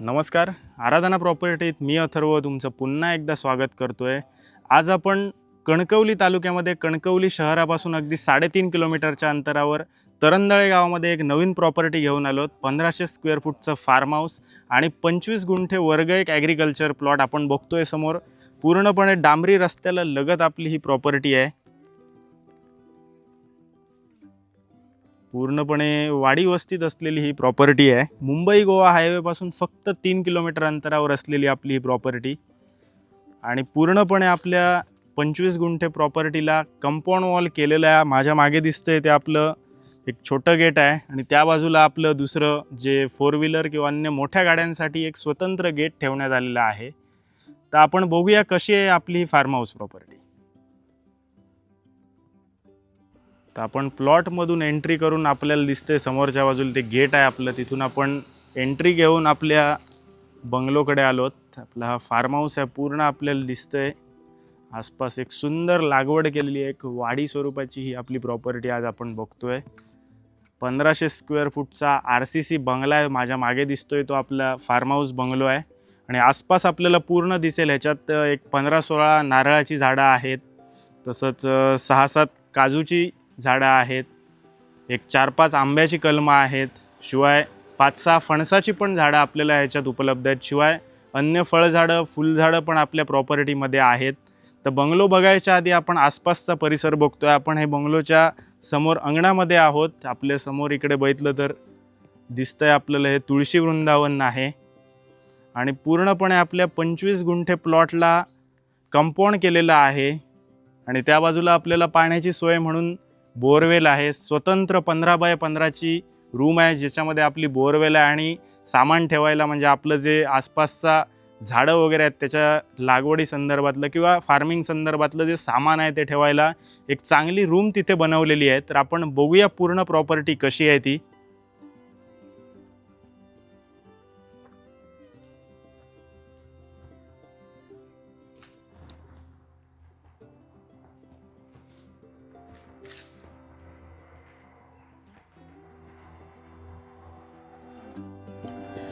नमस्कार. आराधना प्रॉपर्टीत मी अथर्व तुमचं पुन्हा एकदा स्वागत करतो आहे आज आपण कणकवली तालुक्यामध्ये कणकवली शहरापासून अगदी साडेतीन किलोमीटरच्या अंतरावर तरंदळे गावामध्ये एक नवीन प्रॉपर्टी घेऊन आलो पंधराशे स्क्वेअर फूटचं फार्म हाऊस आणि पंचवीस गुंठे वर्ग एक ॲग्रिकल्चर प्लॉट आपण बघतोय समोर. पूर्णपणे डांबरी रस्त्याला लगत आपली ही प्रॉपर्टी आहे. पूर्णपणे वाडी वस्तीत असलेली ही प्रॉपर्टी आहे. मुंबई गोवा हायवेपासून फक्त तीन किलोमीटर अंतरावर असलेली आपली ही प्रॉपर्टी आणि पूर्णपणे आपल्या पंचवीस गुंठे प्रॉपर्टीला कंपाऊंड वॉल केलेलं आहे माझ्या मागे दिसतंय ते आपलं एक छोटं गेट आहे. आणि त्या बाजूला आपलं दुसरं जे फोर व्हीलर किंवा अन्य मोठ्या गाड्यांसाठी एक स्वतंत्र गेट ठेवण्यात आलेलं आहे. तर आपण बघूया कशी आहे आपली फार्म हाऊस प्रॉपर्टी तर आपण प्लॉटमधून एंट्री करून आपल्याला दिसते समोरच्या बाजूला ते गेट आहे आपलं तिथून आपण एंट्री घेऊन आपल्या बंगलोकडे आलोत. आपला हा फार्म हाऊस आहे पूर्ण आपल्याला दिसतंय. आसपास एक सुंदर लागवड केलेली एक वाडी स्वरूपाची ही आपली प्रॉपर्टी आज आपण बघतोय. पंधराशे स्क्वेअर फूटचा आर सी सी बंगला आहे. माझ्या मागे दिसतोय तो आपला फार्म हाऊस बंगलो आहे. आणि आसपास आपल्याला पूर्ण दिसेल. ह्याच्यात एक पंधरा सोळा नारळाची झाडं आहेत. तसंच सहा सात काजूची झाडं आहेत. एक चार पाच आंब्याची कलमं आहेत. शिवाय पाच सहा फणसाची पण झाडं आपल्याला ह्याच्यात उपलब्ध आहेत. शिवाय अन्य फळझाडं फुलझाडं पण आपल्या प्रॉपर्टीमध्ये आहेत. तर बंगलो बघायच्या आधी आपण आसपासचा परिसर बघतोय. आपण हे बंगलोच्या समोर अंगणामध्ये आहोत. आपल्यासमोर इकडे बघितलं तर दिसतंय आपल्याला हे तुळशी वृंदावन आहे. आणि पूर्णपणे आपल्या पंचवीस गुंठे प्लॉटला कंपाऊंड केलेलं आहे. आणि त्या बाजूला आपल्याला पाण्याची सोय म्हणून बोरवेल आहे. स्वतंत्र पंधरा बाय पंधराची रूम आहे ज्याच्यामध्ये आपली बोरवेल आहे आणि सामान ठेवायला म्हणजे आपलं जे आसपासचा झाडं वगैरे आहेत त्याच्या लागवडी संदर्भातलं किंवा फार्मिंग संदर्भातलं जे सामान आहे ते ठेवायला एक चांगली रूम तिथे बनवलेली आहे. तर आपण बघूया पूर्ण प्रॉपर्टी कशी आहे ती.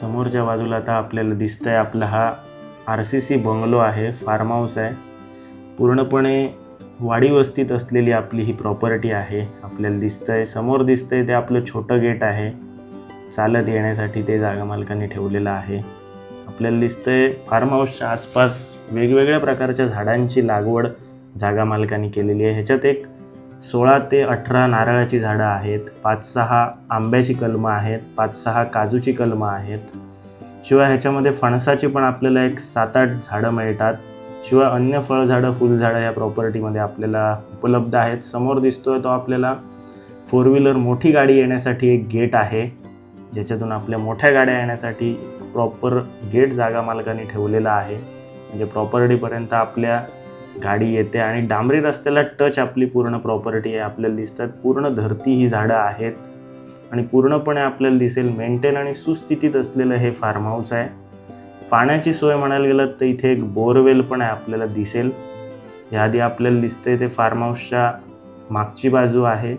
समोरच्या बाजूला आता आपल्याला दिसतंय आपला हा आर सी सी बंगलो आहे फार्म हाऊस आहे. पूर्णपणे वाडी वस्तीत असलेली आपली ही प्रॉपर्टी आहे. आपल्याला दिसतंय समोर दिसतंय ते आपलं छोटं गेट आहे. चालत येण्यासाठी ते जागा मालकांनी ठेवलेलं आहे. आपल्याला दिसतंय फार्म हाऊसच्या आसपास वेगवेगळ्या प्रकारच्या झाडांची लागवड जागा मालकांनी केलेली आहे. ह्याच्यात एक सोळा ते अठरा नारळाची झाडं आहेत पाच सहा आंब्याची कलमं आहेत पाच सहा काजूची कलमं आहेत. शिवाय ह्याच्यामध्ये फणसाची पण आपल्याला एक सात आठ झाडं मिळतात. शिवाय अन्य फळझाडं फुलझाडं या प्रॉपर्टीमध्ये आपल्याला उपलब्ध आहेत. समोर दिसतोय तो आपल्याला फोर व्हीलर मोठी गाडी येण्यासाठी एक गेट आहे ज्याच्यातून आपल्या मोठ्या गाड्या येण्यासाठी प्रॉपर गेट जागा मालकाने ठेवलेला आहे. म्हणजे प्रॉपर्टीपर्यंत आपल्या गाडी येते आणि डांबरी रस्त्याला टच आपली पूर्ण प्रॉपर्टी आहे आपल्याला दिसतात. पूर्ण धरती ही झाडं आहेत आणि पूर्णपणे आपल्याला दिसेल मेंटेन आणि सुस्थितीत असलेलं हे फार्म हाऊस आहे. पाण्याची सोय म्हणायला गेलं तर इथे एक बोरवेल पण आहे आपल्याला दिसेल. याआधी आपल्याला दिसतंय ते फार्म हाऊसच्या मागची बाजू आहे.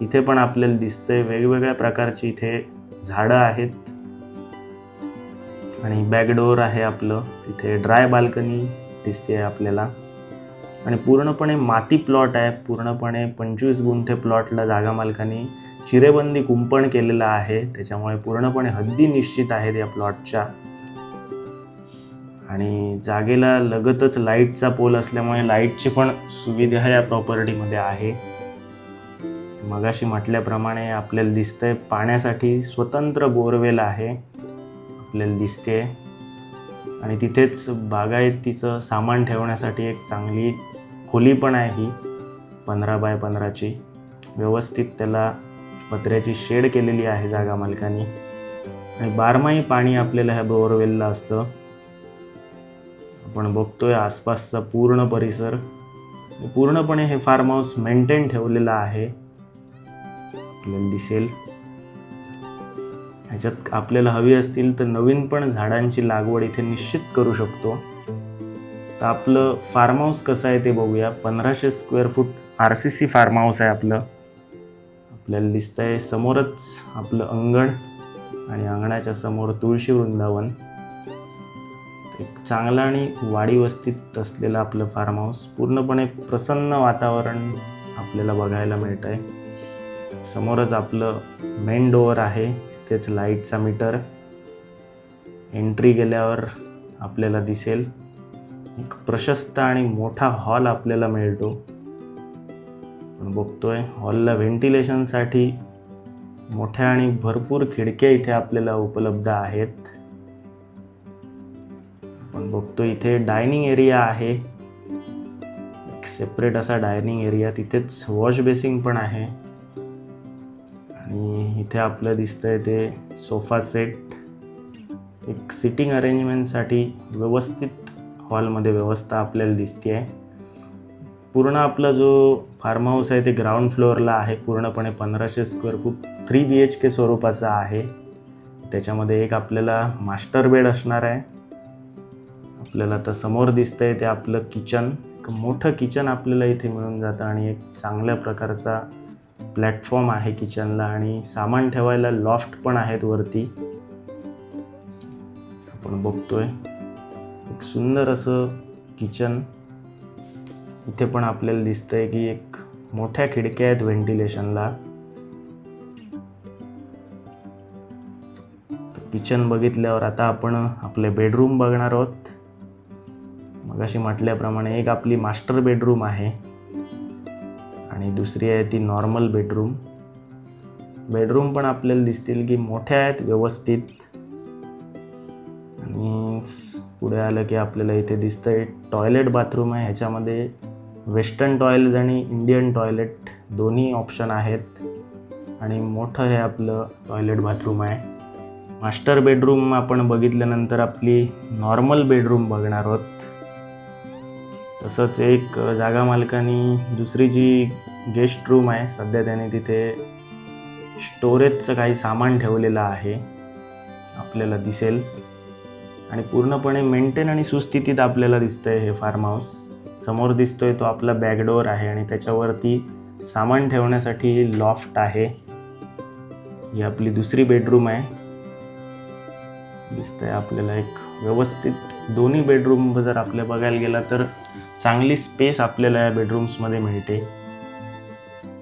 इथे पण आपल्याला दिसतंय वेगवेगळ्या प्रकारची इथे झाडं आहेत. आणि बॅकडोअर आहे आपलं तिथे ड्राय बाल्कनी दिसते आपल्याला. आणि पूर्णपणे माती प्लॉट आहे पूर्णपणे पंचवीस गुंठे प्लॉटला जागा मालकांनी चिरेबंदी कुंपण केलेलं आहे. त्याच्यामुळे पूर्णपणे हद्दी निश्चित आहेत या प्लॉटच्या आणि जागेला लगतच लाईटचा पोल असल्यामुळे लाईटची पण सुविधा या प्रॉपर्टीमध्ये आहे. मगाशी म्हटल्याप्रमाणे आपल्याला दिसतंय पाण्यासाठी स्वतंत्र बोरवेल आहे. आपल्याला दिसते आणि तिथेच बागायतीचं सामान ठेवण्यासाठी एक चांगली खोली पण आहे ही. पंधरा बाय पंधराची. व्यवस्थित त्याला पत्र्याची शेड केलेली आहे जागा मालकाने. आणि बारमाही पाणी आपल्याला ह्या बोअरवेलला असतं. आपण बघतोय आसपासचा पूर्ण परिसर. पूर्णपणे हे फार्म हाऊस मेंटेन ठेवलेलं आहे. आपल्याला दिसेल. ह्याच्यात आपल्याला हवी असतील तर नवीन पण झाडांची लागवड इथे निश्चित करू शकतो. तर आपलं फार्म हाऊस कसं आहे ते बघूया. पंधराशे square foot R C C farm house आहे आपलं. आपल्याला दिसतंय समोरच आपलं अंगण आणि अंगणाच्या समोर तुळशी वृंदावन. एक चांगलं आणि वाडी वस्तीत असलेलं आपलं फार्म हाऊस पूर्णपणे प्रसन्न वातावरण आपल्याला बघायला मिळतं आहे समोरच आपलं मेन डोअर आहे तेच लाईटचा मीटर एंट्री गेल्यावर आपल्याला दिसेल. एक प्रशस्त आणि मोठा हॉल आपल्याला मिळतो. पण बघतोय हॉलला व्हेंटिलेशनसाठी मोठ्या आणि भरपूर खिडक्या इथे आपल्याला उपलब्ध आहेत. पण बघतो इथे डायनिंग एरिया आहे. एक सेपरेट असा डायनिंग एरिया तिथेच वॉश बेसिंग पण आहे. आणि इथे आपलं दिसतंय ते सोफा सेट एक सिटिंग अरेंजमेंटसाठी व्यवस्थित हॉलमध्ये व्यवस्था आपल्याला दिसते आहे. पूर्ण आपला जो फार्म हाऊस आहे ते ग्राउंड फ्लोअरला आहे. पूर्णपणे पंधराशे square foot three B H K स्वरूपाचा आहे. त्याच्यामध्ये एक आपल्याला मास्टर बेड असणार आहे. आपल्याला आता समोर दिसतं आहे ते आपलं किचन एक मोठं किचन आपल्याला इथे मिळून जातं आणि एक चांगल्या प्रकारचा प्लॅटफॉर्म आहे किचनला आणि सामान ठेवायला लॉफ्ट पण आहेत वरती. आपण बघतोय. एक सुंदर असं किचन इथे पण आपल्याला दिसतंय की एक मोठ्या खिडक्या आहेत व्हेंटिलेशनला किचन बघितल्यावर आता आपण आपले बेडरूम बघणार आहोत. मगाशी म्हटल्याप्रमाणे एक आपली मास्टर बेडरूम आहे. आणि दुसरी आहे ती नॉर्मल बेडरूम बेडरूम पण आपल्याला दिसतील की मोठ्या आहेत व्यवस्थित. पुढे आलं की आपल्याला इथे दिसतंय टॉयलेट बाथरूम आहे. ह्याच्यामध्ये वेस्टर्न टॉयलेट आणि इंडियन टॉयलेट दोन्ही ऑप्शन आहेत. आणि मोठं हे आपलं टॉयलेट बाथरूम आहे. मास्टर बेडरूम आपण बघितल्यानंतर आपली नॉर्मल बेडरूम बघणार आहोत. तसंच एक जागा मालकानी दुसरी जी गेस्ट रूम आहे सध्या त्याने तिथे स्टोरेजचं काही सामान ठेवलेलं आहे. आपल्याला दिसेल. आणि पूर्णपणे मेंटेन आणि सुस्थितीत आपल्याला दिसतंय हे फार्म हाऊस समोर दिसतोय तो आपला बॅकडोअर आहे आणि त्याच्यावरती सामान ठेवण्यासाठी लॉफ्ट आहे. ही आपली दुसरी बेडरूम आहे. दिसतंय आपल्याला एक व्यवस्थित दोन्ही बेडरूम जर आपल्या बघायला गेला तर चांगली स्पेस आपल्याला या बेडरूम्समध्ये मिळते.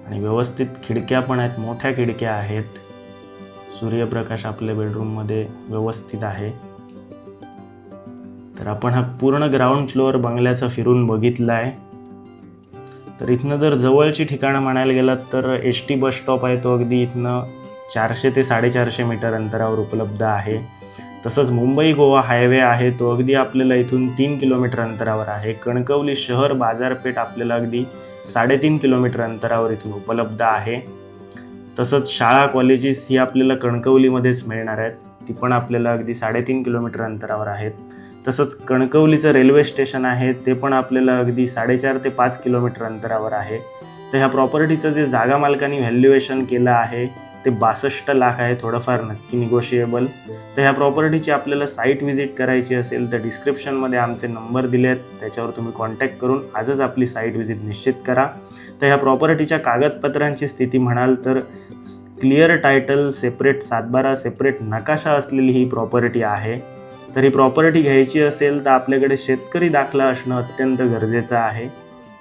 आणि व्यवस्थित खिडक्या पण आहेत मोठ्या खिडक्या आहेत. सूर्यप्रकाश आपल्या बेडरूममध्ये व्यवस्थित आहे. तर आपण हा पूर्ण ग्राउंड फ्लोअर बंगल्याचा फिरून बघितला आहे तर इथनं जर जवळची ठिकाणं म्हणायला गेलात तर एस टी बस स्टॉप आहे तो अगदी इथनं चारशे ते साडेचारशे मीटर अंतरावर उपलब्ध आहे. तसंच मुंबई गोवा हायवे आहे तो अगदी आपल्याला इथून तीन किलोमीटर अंतरावर आहे. कणकवली शहर बाजारपेठ आपल्याला अगदी साडेतीन किलोमीटर अंतरावर इथून उपलब्ध आहे. तसंच शाळा कॉलेजेस ही आपल्याला कणकवलीमध्येच मिळणार आहेत. ती पण आपल्याला अगदी साडेतीन किलोमीटर अंतरावर आहेत. तसंच कणकवलीचं रेल्वे स्टेशन आहे ते पण आपल्याला अगदी साडेचार ते पाच किलोमीटर अंतरावर आहे. तर ह्या प्रॉपर्टीचं जे जागा मालकांनी व्हॅल्युएशन केलं आहे ते बासष्ट लाख आहे थोडंफार नक्की निगोशिएबल तर ह्या प्रॉपर्टीची आपल्याला साईट व्हिजिट करायची असेल तर डिस्क्रिप्शनमध्ये आमचे नंबर दिले आहेत त्याच्यावर तुम्ही कॉन्टॅक्ट करून आजच आपली साईट व्हिजिट निश्चित करा. तर ह्या प्रॉपर्टीच्या कागदपत्रांची स्थिती म्हणाल तर क्लिअर टायटल सेपरेट सातबारा सेपरेट नकाशा असलेली ही प्रॉपर्टी आहे. तरी प्रॉपर्टी घ्यायची असेल तर आपल्याकडे शेतकरी दाखला असणं अत्यंत गरजेचं आहे.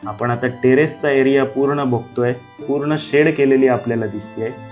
आपण आता टेरेसचा एरिया पूर्ण बघतोय. पूर्ण शेड केलेली आपल्याला दिसते